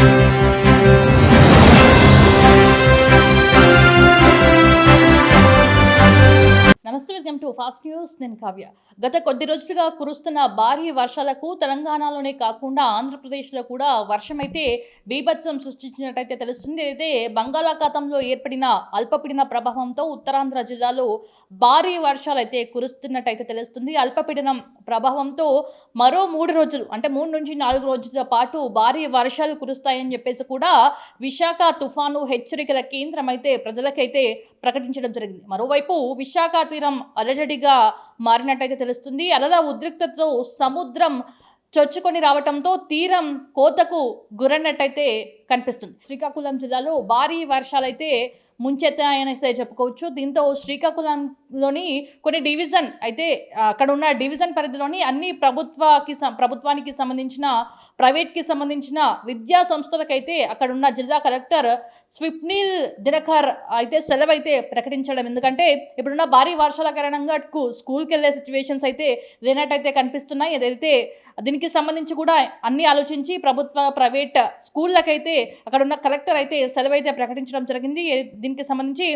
Thank you. Fast news నేను కావ్య. గత కొద్ది రోజులుగా కురుస్తున్న భారీ వర్షాలకు తెలంగాణలోనే కాకుండా ఆంధ్రప్రదేశ్లో కూడా వర్షమైతే బీభత్సం సృష్టించినట్టయితే తెలుస్తుంది. అయితే బంగాళాఖాతంలో ఏర్పడిన అల్పపీడన ప్రభావంతో ఉత్తరాంధ్ర జిల్లాలో భారీ వర్షాలు అయితే కురుస్తున్నట్టయితే తెలుస్తుంది. అల్పపీడనం ప్రభావంతో మరో మూడు రోజులు అంటే మూడు నుంచి నాలుగు రోజుల పాటు భారీ వర్షాలు కురుస్తాయని చెప్పేసి కూడా విశాఖ తుఫాను హెచ్చరికల కేంద్రం అయితే ప్రజలకైతే ప్రకటించడం జరిగింది. మరోవైపు విశాఖ తీరం అలజడిగా మారినట్టయితే తెలుస్తుంది. అలల ఉద్రిక్తతో సముద్రం చొచ్చుకొని రావటంతో తీరం కోతకు గురన్నట్టయితే కనిపిస్తుంది. శ్రీకాకుళం జిల్లాలో భారీ వర్షాలైతే ముంచెత్తాయనేసే చెప్పుకోవచ్చు. దీంతో శ్రీకాకుళంలోని కొన్ని డివిజన్ అయితే అక్కడ ఉన్న డివిజన్ పరిధిలోని అన్ని ప్రభుత్వకి ప్రభుత్వానికి సంబంధించిన ప్రైవేట్కి సంబంధించిన విద్యా సంస్థలకైతే అక్కడ ఉన్న జిల్లా కలెక్టర్ స్విప్నిల్ దినకర్ అయితే సెలవు అయితే ప్రకటించడం. ఎందుకంటే ఇప్పుడున్న భారీ వర్షాల కారణంగా కు- స్కూల్కి వెళ్ళే సిచ్యువేషన్స్ అయితే లేనట్టయితే కనిపిస్తున్నాయి. ఏదైతే దీనికి సంబంధించి కూడా అన్ని ఆలోచించి ప్రభుత్వ ప్రైవేట్ స్కూళ్ళకైతే అక్కడ ఉన్న కలెక్టర్ అయితే సెలవు అయితే ప్రకటించడం జరిగింది. దీనికి సంబంధించి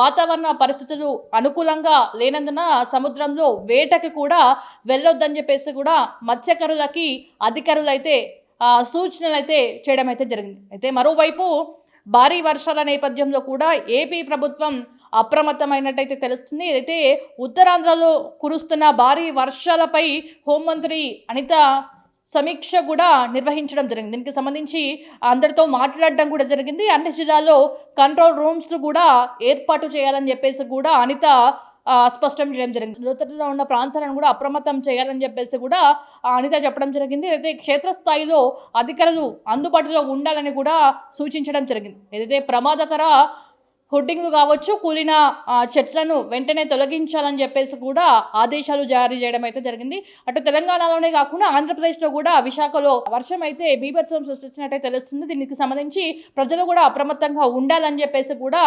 వాతావరణ పరిస్థితులు అనుకూలంగా లేనందున సముద్రంలో వేటకి కూడా వెళ్ళొద్దని చెప్పేసి కూడా మత్స్యకారులకి అధికారులు అయితే సూచనలు అయితే చేయడం అయితే జరిగింది. అయితే మరోవైపు భారీ వర్షాల నేపథ్యంలో కూడా ఏపీ ప్రభుత్వం అప్రమత్తమైనట్టయితే తెలుస్తుంది. అయితే ఉత్తరాంధ్రలో కురుస్తున్న భారీ వర్షాలపై హోంమంత్రి అనిత సమీక్ష కూడా నిర్వహించడం జరిగింది. దీనికి సంబంధించి అందరితో మాట్లాడడం కూడా జరిగింది. అన్ని జిల్లాల్లో కంట్రోల్ రూమ్స్ను కూడా ఏర్పాటు చేయాలని చెప్పేసి కూడా అనిత స్పష్టం చేయడం జరిగింది. లోతట్లో ఉన్న ప్రాంతాలను కూడా అప్రమత్తం చేయాలని చెప్పేసి కూడా ఆ, అనిత చెప్పడం జరిగింది. అయితే క్షేత్రస్థాయిలో అధికారులు అందుబాటులో ఉండాలని కూడా సూచించడం జరిగింది. ఏదైతే ప్రమాదకర హుడ్డింగ్ కావచ్చు కూలిన చెట్లను వెంటనే తొలగించాలని చెప్పేసి కూడా ఆదేశాలు జారీ చేయడం అయితే జరిగింది. అటు తెలంగాణలోనే కాకుండా ఆంధ్రప్రదేశ్లో కూడా విశాఖలో వర్షం అయితే బీభత్సం సృష్టించినట్టే తెలుస్తుంది. దీనికి సంబంధించి ప్రజలు కూడా అప్రమత్తంగా ఉండాలని చెప్పేసి కూడా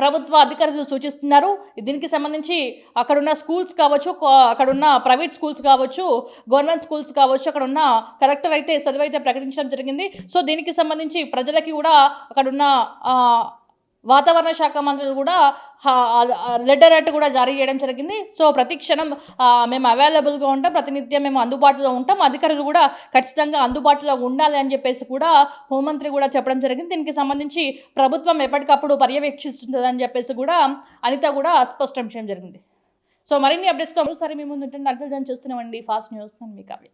ప్రభుత్వ అధికారులు సూచిస్తున్నారు. దీనికి సంబంధించి అక్కడున్న స్కూల్స్ కావచ్చు అక్కడున్న ప్రైవేట్ స్కూల్స్ కావచ్చు గవర్నమెంట్ స్కూల్స్ కావచ్చు అక్కడ ఉన్న కలెక్టర్ అయితే సెలవు అయితే ప్రకటించడం జరిగింది. సో దీనికి సంబంధించి ప్రజలకి కూడా అక్కడున్న వాతావరణ శాఖ మంత్రులు కూడా రెడ్ అలర్ట్ కూడా జారీ చేయడం జరిగింది. సో ప్రతి క్షణం మేము అవైలబుల్గా ఉంటాం. ప్రతినిత్యం మేము అందుబాటులో ఉంటాం. అధికారులు కూడా ఖచ్చితంగా అందుబాటులో ఉండాలి అని చెప్పేసి కూడా హోంమంత్రి కూడా చెప్పడం జరిగింది. దీనికి సంబంధించి ప్రభుత్వం ఎప్పటికప్పుడు పర్యవేక్షిస్తుందని చెప్పేసి కూడా అనిత కూడా స్పష్టం చేయడం జరిగింది. సో మరిన్ని అప్డేట్స్తో సరే మీ ముందు ఉంటుంది అర్థం చూస్తున్నామండి. ఫాస్ట్ న్యూస్ మీకు అవి